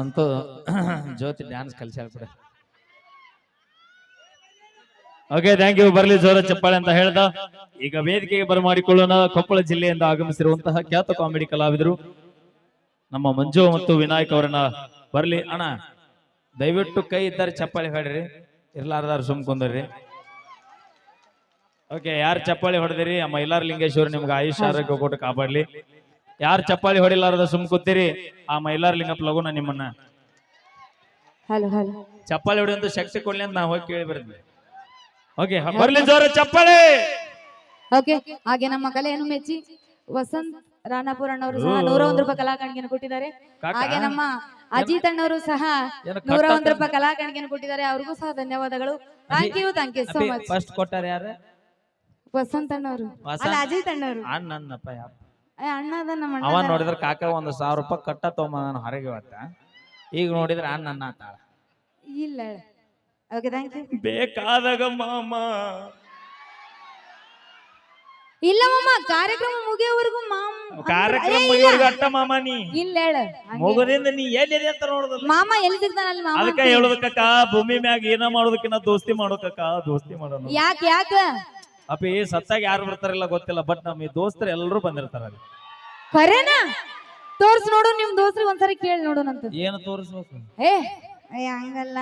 ಅಂತೂ ಜ್ಯೋತಿ ಡ್ಯಾನ್ಸ್ ಕಲ್ಸ್ಯಾಳ okay thank you ಬರಲಿ ಜೋರ ಚಪ್ಪಾಳೆ ಅಂತ ಹೇಳ್ದ. ಈಗ ವೇದಿಕೆಗೆ ಬರಮಾಡಿಕೊಳ್ಳೋಣ ಕೊಪ್ಪಳ ಜಿಲ್ಲೆಯಿಂದ ಆಗಮಿಸಿರುವಂತಹ ಖ್ಯಾತ ಕಾಮಿಡಿ ಕಲಾವಿದರು ನಮ್ಮ ಮಂಜು ಮತ್ತು ವಿನಾಯಕ್ ಅವರನ್ನ ಬರ್ಲಿ. ಅಣ್ಣ, ದಯವಿಟ್ಟು ಕೈ ಇದ್ದಾರೆ, ಚಪ್ಪಾಳೆ ಹೊಡ್ರಿ. ಇರ್ಲಾರ್ದಾರ ಸುಮ್ ಕುಂದ್ರಿ. ಓಕೆ ಯಾರು ಚಪ್ಪಾಳಿ ಹೊಡೆದಿರಿ? ಅಮ್ಮ ಇಲ್ಲಾರ ಲಿಂಗೇಶ್ವರ್, ನಿಮ್ಗೆ ಆಯುಷ್ ಆರೋಗ್ಯ ಕೊಟ್ಟು ಕಾಪಾಡ್ಲಿ. ಯಾರು ಚಪ್ಪಾಳಿ ಹೊಡಿಲಾರದ ಸುಮ್ ಕೂತೀರಿ? ಆ ಮೈಲಾರ ಲಿಂಗಪ್ಪ ಲಗುನ ನಿಮ್ಮನ್ನ. Hello hello. ಚಪ್ಪಾಳಿ ಹೊಡಿಯಂತ ಶಕ್ತಿ ಕೊಡ್ಲಿ ಅಂತ ನಾವು ಹೋಗಿ ಕೇಳಿ ಬರ್ತೀವಿ ಓಕೆ ಬರ್ಲಿ ಜೋರ ಚಪ್ಪಾಳೆ! ಓಕೆ ಹಾಗೆ ನಮ್ಮ ಕಲೆಯನ್ನು ಮೆಚ್ಚಿ ವಸಂತ್ ರಾಣಾಪುರ ಅಣ್ಣವರು ಸಹ ನೂರ ಒಂದು ರೂಪಾಯಿ ಕಲಾ ಕಾಣಿಕೆಯನ್ನು ಕೊಟ್ಟಿದ್ದಾರೆ ಹಾಗೆ ನಮ್ಮ ಅಜಿತ್ ಅಣ್ಣವರು ಸಹ ನೂರ ಒಂದು ರೂಪಾಯಿ ಕಲಾ ಕೊಟ್ಟಿದ್ದಾರೆ. ಅವ್ರಿಗೂ ಸಹ ಧನ್ಯವಾದಗಳು. Thank you thank you so much first ಕೊಟ್ಟಾರ ಯಾರು? ವಸಂತ್ ಅಣ್ಣವರು? ಅಲ್ಲ ಅಜಿತ್ ಅಣ್ಣವರು. ಏ, ಅಣ್ಣ ಅದ ನಮ್ಮ ಅವ. ನೋಡಿದ್ರ ಕಾಕ ಒಂದು ಸಾವಿರ ರೂಪಾಯಿ ಕಟ್ಟ ತಗೊಂಬ ನಾನು ಹೊರಗೆ ಇವತ್ತ ಈಗ ನೋಡಿದ್ರ ಅಣ್ಣ ಆತಾಳ ಇಲ್ಲ ಓಕೆ ಥ್ಯಾಂಕ್ ಯು ಬೇಕಾದಾಗ ಮಾಮ. ಇಲ್ಲ ಮಾಮ ಕಾರ್ಯಕ್ರಮ ಮುಗಿಯೋವರೆಗೂ ಮಾಮ. ಕಾರ್ಯಕ್ರಮ. ಮುಗಿಯೋರ್ಗು ಅಟ್ಟ ಮಾಮ ನೀ. ಇಲ್ಲ ಹೇಳ. ಮುಗುದಿಂದ ನೀ ಎಲ್ಲಿ ಅಂತ ನೋಡುದ? ಮಾಮ ಎಲ್ಲಿ ಸಿಗ್ತಾನ ಅಲ್ಲಿ ಮಾಮ? ಅದಕ್ಕೆ ಹೇಳೋದಕ್ಕ ಭೂಮಿ ಮ್ಯಾಗ ಏನ ಮಾಡೋದಕ್ಕಿನ್ನ ದೋಸ್ತಿ ಮಾಡೋಕಕ್ಕ ದೋಸ್ತಿ ಮಾಡೋಣ ಯಾಕ ಯಾಕ? ಅಪ್ಪಿ ಸತ್ತಾಗ ಯಾರು ಬರ್ತಾರಿಲ್ಲ ಗೊತ್ತಿಲ್ಲ ಬಟ್ ನಮ್ಮ ಈ ದೋಸ್ತರು ಎಲ್ಲರೂ ಬಂದಿರ್ತಾರೆ ಅಲ್ಲಿ. ಖರೇನಾ? ತೋರ್ಸ್ ನೋಡು ನಿಮ್ ದೋಸ್ತ್ರಿಗೆ ಒಂದ್ಸರಿ ಕೇಳಿ ನೋಡೋಣಂತ ಏನು ತೋರಿಸ್ಬೇಕು? ಏ ಏ ಹಂಗಲ್ಲ.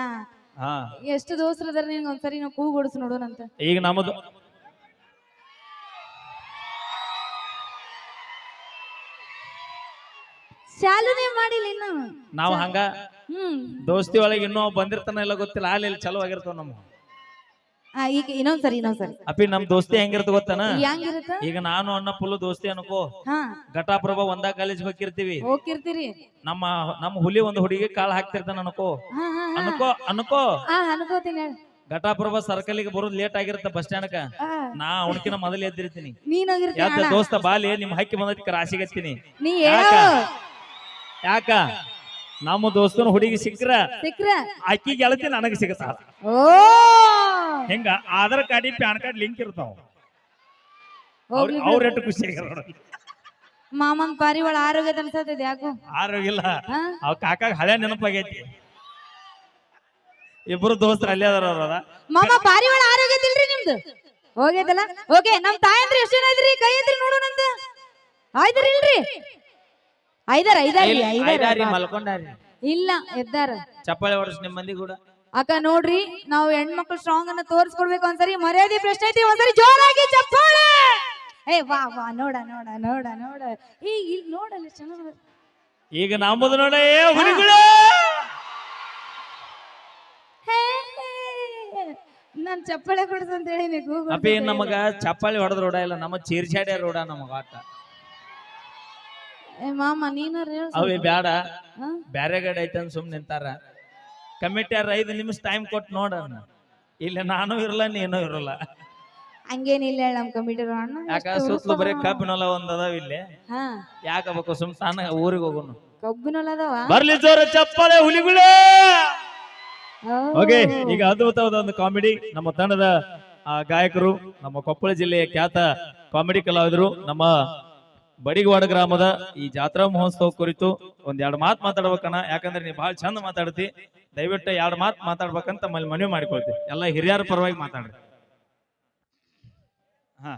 ಹಾ. ಎಷ್ಟು ದೋಸ್ತ್ರ ಅದಾರ ನಿನ್ಗೆ ಒಂದ್ಸರಿ ನಾವು ಕೂಗ್ ಹೊಡ್ಸ್ ನೋಡೋಣಂತ ಈಗ ನಮ್ಮದು ಚಾಲನೆ ಮಾಡಿಲ್ಲ ಇನ್ನು. ನಾವು ಹಂಗ? ಹ್ಮ್. ದೋಸ್ತಿ ಒಳಗೆ ಇನ್ನೂ ಬಂದಿರ್ತಾನ ಇಲ್ಲ ಗೊತ್ತಿಲ್ಲ ಅಲ್ಲಿ ಇಲ್ಲಿ ಚಲೋ ಆಗಿರ್ತಾವ ನಮ್ಮ ಆ, ಈಗ ಇನ್ನೊಂದ್ಸರಿ ಇನ್ನೊಂದ್ಸರಿ. ಅಪ್ಪಿ ನಮ್ ದೋಸ್ತಿ ಹೆಂಗಿರತ್ ಗೊತ್ತಾನ? ಹೆಂಗಿರುತ್ತ? ಈಗ ನಾನು ಅಣ್ಣ ಫುಲ್ ದೋಸ್ತಿ ಅನ್ಕೋ. ಹಾ. ಒಂದ ಒಂದಾ ಕಾಲೇಜ್ ಹೋಗಿರ್ತೀವಿ. ಹೋಗಿರ್ತೀರಿ. ನಮ್ಮ ನಮ್ಮ ಹುಲಿ ಒಂದು ಹುಡುಗಿ ಕಾಲ್ ಹಾಕ್ತಿರ್ತಾನ ಅನ್ಕೋ. ಹಾ ಹಾ ಹಾ. ಅನ್ಕೋ ಅನ್ಕೋ. ಆ ಅನ್ಕೋತೀನಿ ಹೇಳ. ಘಟಾಪ್ರಭಾ ಸರ್ಕಲ್ಗೆ ಬರೋದು ಲೇಟ್ ಆಗಿರುತ್ತೆ ಬಸ್ ಸ್ಟ್ಯಾಂಡ್ ನಾ ಅವನಕಿನ ಮೊದಲು ಎದ್ದಿರ್ತೀನಿ. ಯಾಕ. ದೋಸ್ತ ಬಾಲಿ ನಿಮ್ ಹಕ್ಕಿ ಬಂದೈತಿ ರಾಶಿಗತ್ತೀನಿ ನೀ? ಹೇಳು. ಯಾಕ? ನಮ್ಮ ದೋಸ್ತನ ಹುಡುಗಿ ಸಿಕ್ಕ್ರ? ಸಿಕ್ಕ್ರ. ಅಕ್ಕಿ ಗೆಳತಿ ನನಗೆ ಸಿಗತಾಳ ಓ! ಹಿಂಗ Aadhaar card PAN card link ಇರ್ತಾವ. ಹೋಗ್ಲಿ ಬಿಡು. ಅವ್ರ ಎಷ್ಟು ಖುಷಿ ಆಗ್ಯಾರ ಮಾಮನ್ ಮಾಮನ್ ಪಾರಿವಾಳ ಆರೋಗ್ಯ ಅನ್ಸತ್ತಿದೆ ಯಾಕೋ? ಆರೋಗ್ಯ ಇಲ್ಲ. ಹಾ? ಅವ್ ಕಾಕಾಗ ಹಳೆ ನೆನಪಾಗೈತಿ. ಇಬ್ರು ದೋಸ್ತರು ಅಲ್ಲೇ ಅದಾರ ಅವ್ರ ಮಾಮ ಪಾರಿವಾಳ ಆರೋಗ್ಯ ಇಲ್ರಿ ನಿಮ್ದು? ಓಕೆ ನಮ್ ತಾಯಂದ್ರ ಎಷ್ಟು ಜನ ಇದ್ರಿ? ಕೈ ಇದ್ರಿ ನೋಡು ಆಯ್ತಾರ ಇಲ್ರಿ? ಐದಾರ ಐದಾರಿ ಐದಾರ ಮಲ್ಕೊಂಡಾರಿ. ಇಲ್ಲ ಎದ್ದಾರ. ಚಪ್ಪಾಳೆ ಹೊಡಸ್ ನಿಮ್ ಮಂದಿ ಕೂಡ. ಅಕ್ಕ ನೋಡ್ರಿ ನಾವು ಹೆಣ್ಮಕ್ಳು ಸ್ಟ್ರಾಂಗ್ ಅನ್ನ ತೋರಿಸ್ಕೊಡ್ಬೇಕು ಒಂದ್ಸರಿ ಮರ್ಯಾದೆ ಪ್ರಶ್ನೆ ಐತಿ ಒಂದ್ಸರಿ ಜೋರಾಗಿ ಚಪ್ಪಾಳೆ! ಏ ವಾ ವಾ ನೋಡ ನೋಡ ನೋಡ ನೋಡ. ಈ ಇಲ್ಲಿ ನೋಡಲ್ಲ ಚೆನ್ನಾಗ ಈಗ ನಂಬುದು ನೋಡ ಏ ಹುಲಿಗಳು! ನಾನ್ ಚಪ್ಪಾಳೆ ಕೊಡ್ಸಂತ ಹೇಳಿ ಅಪ್ಪ ನಮಗ ಚಪ್ಪಾಳೆ ಹೊಡೆದ್ ರೋಡ ಇಲ್ಲ ನಮ್ಮ ಚೀರ್ಚಾಡ್ಯ ರೋಡ ನಮಗ ಆಟ ಮಾಮ ನೀನಾರ ಹೇಳು ಸ್ವಲ್ಪ. ಅವೇ ಬ್ಯಾಡ. ಹಾ? ಬ್ಯಾರೆ ಗಡೆ ಐತೆ ಅಂತ ಸುಮ್ ನಿಂತಾರ ಕಮಿಟಿಯವ್ರ ಐದು ನಿಮಿಷ ಟೈಮ್ ಕೊಟ್ಟು ನೋಡ ಇಲ್ಲ ನಾನು ಇರಲ್ಲ ನೀನು ಇರಲ್ಲ. ಹಂಗೇನಿಲ್ಲ ಹೇಳ ನಮ್ ಕಂಪ್ಯೂಟರ್ ಅಣ್ಣ. ಯಾಕ ಎಷ್ಟು ಸುತ್ತಲೂ ಬರೀ. ಕಬ್ಬಿನಲ್ಲ ಒಂದ್ ಅದಾವ ಇಲ್ಲಿ. ಹಾ. ಯಾಕಬೇಕು ಸುಮ್ ತಾನ ಊರಿಗೆ ಹೋಗೋಣ ಕಬ್ಬಿನಲ್ಲ ಅದಾವ? ಬರ್ಲಿ ಜೋರ ಚಪ್ಪಾಳೆ ಹುಲಿಗಳು. ಓಕೆ ಈಗ ಅದ್ಭುತವಾದ ಒಂದು ಕಾಮಿಡಿ. ನಮ್ಮ ತಂಡದ ಆ, ಗಾಯಕರು ನಮ್ಮ ಕೊಪ್ಪಳ ಜಿಲ್ಲೆಯ ಖ್ಯಾತ ಕಾಮಿಡಿ ಕಲಾವಿದರು ನಮ್ಮ ಬಡಿಗವಾಡ ಗ್ರಾಮದ ಈ ಜಾತ್ರಾ ಮಹೋತ್ಸವ ಕುರಿತು ಒಂದ್ ಎರಡು ಮಾತು ಮಾತಾಡ್ಬೇಕಣ್ಣ. ಯಾಕಂದ್ರೆ ನೀ ಬಹಳ ಚಂದ ಮಾತಾಡ್ತಿ. ದಯವಿಟ್ಟು ಎರಡು ಮಾತು ಮಾತಾಡ್ಬೇಕಂತ ಮಲ್ಲಿ ಮನವಿ ಮಾಡಿಕೊಳ್ತಿ ಎಲ್ಲ ಹಿರಿಯರ ಪರವಾಗಿ ಮಾತಾಡ್ರಿ. ಹಾ.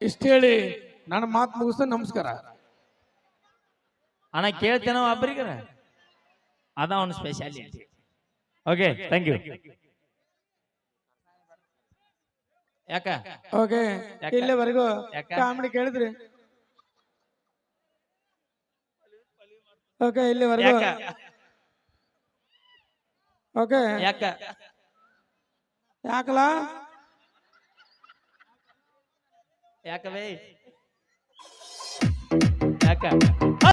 ಇಷ್ಟ ಹೇಳಿ ನನ್ನ ಮಾತು ಮುಗಿಸ್ತ ನಮಸ್ಕಾರ. ಅಣ್ಣ ಕೇಳ್ತೇನೋ ಅಬ್ರಿಗರ ಅದ ಅವನ ಸ್ಪೆಷಾಲಿಟಿ ಓಕೆ ಥ್ಯಾಂಕ್ ಯು ಯಾಕ? ಓಕೆ ಯಾಕ? ಇಲ್ಲಿವರೆಗೂ ಯಾಕ? ಕಾಮಿಡಿ ಕೇಳಿದ್ರಿ. ಓಕೆ ಇಲ್ಲಿವರೆಗೂ. ಯಾಕ? ಓಕೆ. ಯಾಕ? ಯಾಕಲ್ಲ ಯಾಕ ಬೇ? ಯಾಕ?